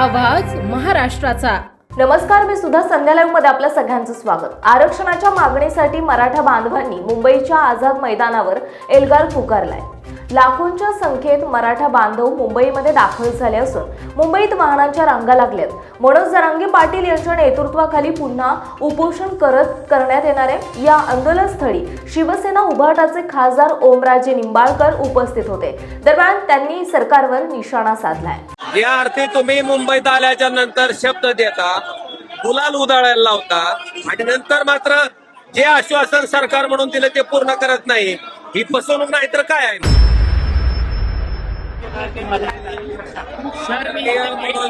महाराष्ट्राचा. नमस्कार मी सुद्धा संध्या लाईव्हमध्ये आपल्या सगळ्यांचं स्वागत. आरक्षणाच्या मागणीसाठी मराठा बांधवांनी मुंबईच्या आझाद मैदानावर एल्गार पुकारलाय. लाखोंच्या संख्येत मराठा बांधव मुंबईमध्ये दाखल झाले असून मुंबईत वाहनांच्या रांगा लागल्यात. मनोज जरांगे पाटील यांच्या नेतृत्वाखाली पुन्हा उपोषण करत करण्यात येणाऱ्या या आंदोलनस्थळी शिवसेना उभाटाचे खासदार ओमराजे निंबाळकर उपस्थित होते. दरम्यान त्यांनी सरकारवर निशाणा साधलाय. या अर्थी तुम्ही मुंबईत आल्याच्यानंतर शब्द देता गुलाल उधळायला लावता आणि नंतर मात्र जे आश्वासन सरकार म्हणून दिलं ते पूर्ण करत नाही. ही फसवणूक नाही तर काय आहे?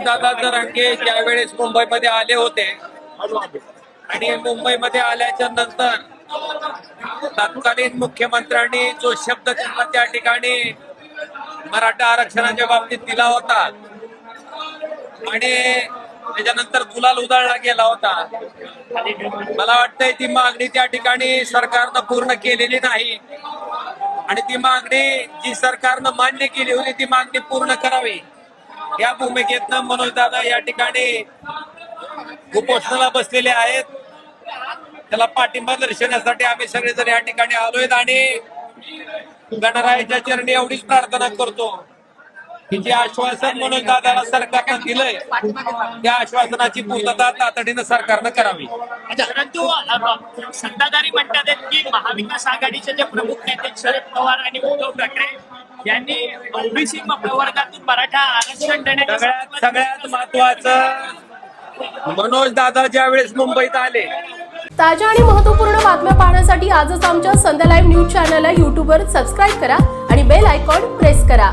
दादा जरांगे ज्या वेळेस मुंबईमध्ये आले होते आणि मुंबईमध्ये आल्याच्यानंतर तत्कालीन मुख्यमंत्र्यांनी जो शब्द त्यांना त्या ठिकाणी मराठा आरक्षणाच्या बाबतीत दिला होता आणि त्याच्यानंतर गुलाल उधळला गेला होता. मला वाटतंय ती मागणी त्या ठिकाणी सरकारनं पूर्ण केलेली नाही. आणि ती मागणी जी सरकारनं मान्य केली होती ती मागणी पूर्ण करावी. या भूमिकेतनं मनोज दादा या ठिकाणी उपोषणाला बसलेले आहेत. त्याला पाठिंबा दर्शवण्यासाठी आम्ही सगळेजण या ठिकाणी आलोय आणि गणरायाच्या चरणी एवढीच प्रार्थना करतो. की जे आश्वासन म्हणून दादाला सरकारनं दिलंय त्या आश्वासनाची पूर्तता तातडीनं सरकारनं करावी. परंतु अ, सत्ताधारी म्हणतात आहेत की महाविकास आघाडीचे जे प्रमुख नेते शरद पवार आणि उद्धव ठाकरे यांनी ओबीसी प्रवर्गातून मराठा आरक्षण देण्याच्या सगळ्यात सगळ्यात महत्वाचं मनोज दादा ज्या वेळेस मुंबईत आले. ताज्या आणि महत्त्वपूर्ण बातम्या पाहण्यासाठी आजच आमच्या संध्या लाईव्ह न्यूज चॅनलला यूट्यूबवर सबस्क्राईब करा आणि बेल आयकॉन प्रेस करा.